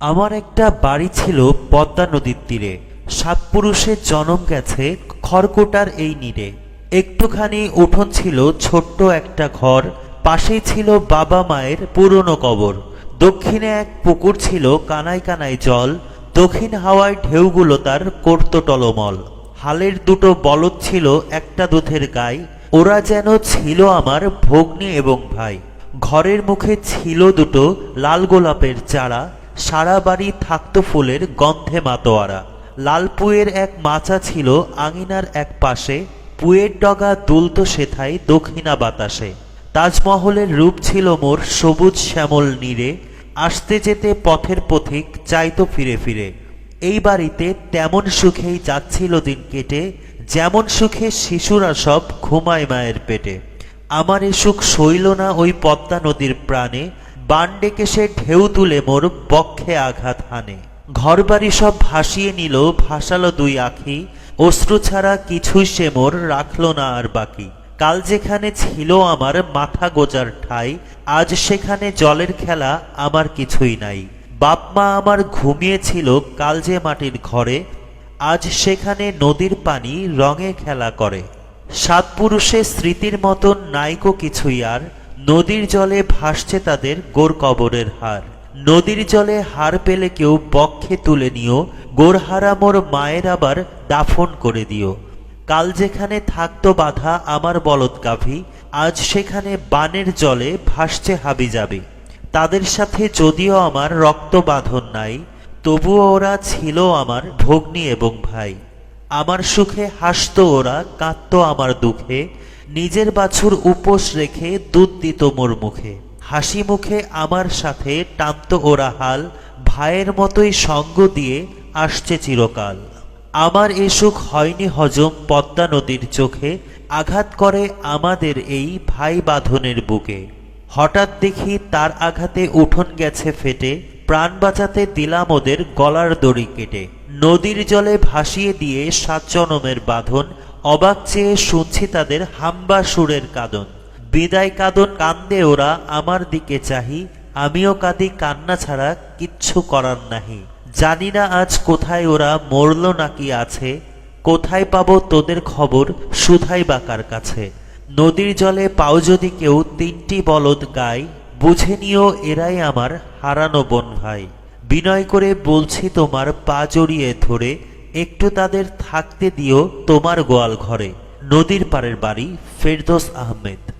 আমার একটা বাড়ি ছিল পদ্মা নদীর তীরে। সাত পুরুষের জনম গেছে খড়কোটার এই নীড়ে একটুখানি উঠোন ছিল ছোট্ট একটা ঘর, পাশেই ছিল বাবা মায়ের পুরনো কবর। দক্ষিণে এক পুকুর ছিল কানায় কানায় জল, দক্ষিণ হাওয়ায় ঢেউগুলো তার করত টলমল। হালের দুটো বলদ ছিল একটা দুধের গাই, ওরা যেন ছিল আমার ভগ্নী এবং ভাই। ঘরের মুখে ছিল দুটো লাল গোলাপের চারা সারা বাড়ি থাকতো ফুলের গন্ধে মাতোয়ারা। লাল পুয়ের এক মাচা ছিল আঙিনার এক পাশে, পুয়ের ডগা দুলত সেথায় দক্ষিণা বাতাসে। তাজমহলের রূপ ছিল মোর সবুজ শ্যামল নীরে, আসতে যেতে পথের পথিক চাইতো ফিরে ফিরে। এই বাড়িতে তেমন সুখেই যাচ্ছিল দিন কেটে, যেমন সুখে শিশুরা সব ঘুমায় মায়ের পেটে। আমার এ সুখ সইল না ওই পদ্মা নদীর প্রাণে বান ডেকে সে ঢেউ তুলে মোর বক্ষে আঘাত হানে। ঘরবাড়ি সব ভাসিয়ে নিল, ভাসালো দুই আখি। অশ্রু ছাড়া কিছুই সে মোর রাখল না আর বাকি। কাল যেখানে ছিল আমার মাথা গোজার ঠাই, আজ সেখানে জলের খেলা আমার কিছুই নাই। বাপ মা আমার ঘুমিয়েছিল কাল যে মাটির ঘরে, আজ সেখানে নদীর পানি রঙে খেলা করে। সাত পুরুষের স্মৃতির মতন নাইকো কিছুই আর নদীর জলে ভাসছে তাদের গোর কবরের হার। নদীর জলে হার পেলে কেউ বক্ষে তুলে নিও, গোরহারা মোর মায়ের আবার দাফন করে দিও। কাল যেখানে থাকতো বাধা আমার বলদ গাভী আজ সেখানে বানের জলে ভাসছে হাবি যাবে তাদের সাথে যদিও আমার রক্ত বাঁধন নাই, তবুও ওরা ছিল আমার ভগ্নী এবং ভাই। আমার সুখে হাসতো ওরা, কাঁদতো আমার দুঃখে, নিজের বাছুর উপোস রেখে দুধ দিত মোর মুখে। হাসি মুখে আমার সাথে টানতো ওরা হাল, ভাইয়ের মতোই সঙ্গ দিয়ে আসছে চিরকাল। আমার এ সুখ হয়নি হজম পদ্মা নদীর চোখে, আঘাত করে আমাদের এই ভাই বাঁধনের বুকে। হঠাৎ দেখি তার আঘাতে উঠোন গেছে ফেটে প্রাণ বাঁচাতে দিলাম ওদের গলার দড়ি কেটে। নদীর জলে ভাসিয়ে দিয়ে সাত জনমের বাঁধন, অবাক চেয়ে শুনছি তাদের হাম্বা সুরের কাদন। বিদায় কাদন কান্দে ওরা, আমার দিকে চাহি, আমিও কাঁদি, কান্না ছাড়া কিচ্ছু করার নাহি। জানি না আজ কোথায় ওরা মরল নাকি আছে, কোথায় পাবো তোদের খবর, সুধাই বাকার কাছে। নদীর জলে পাও যদি কেউ তিনটি বলদ গায় বুঝে নিও, এরাই আমার হারানো বোন ভাই। বিনয় করে বলছি তোমার পা জড়িয়ে ধরে, একটু তাদের থাকতে দিও তোমার গোয়াল ঘরে। নদীর পাড়ের বাড়ি ফেরদোস আহমেদ।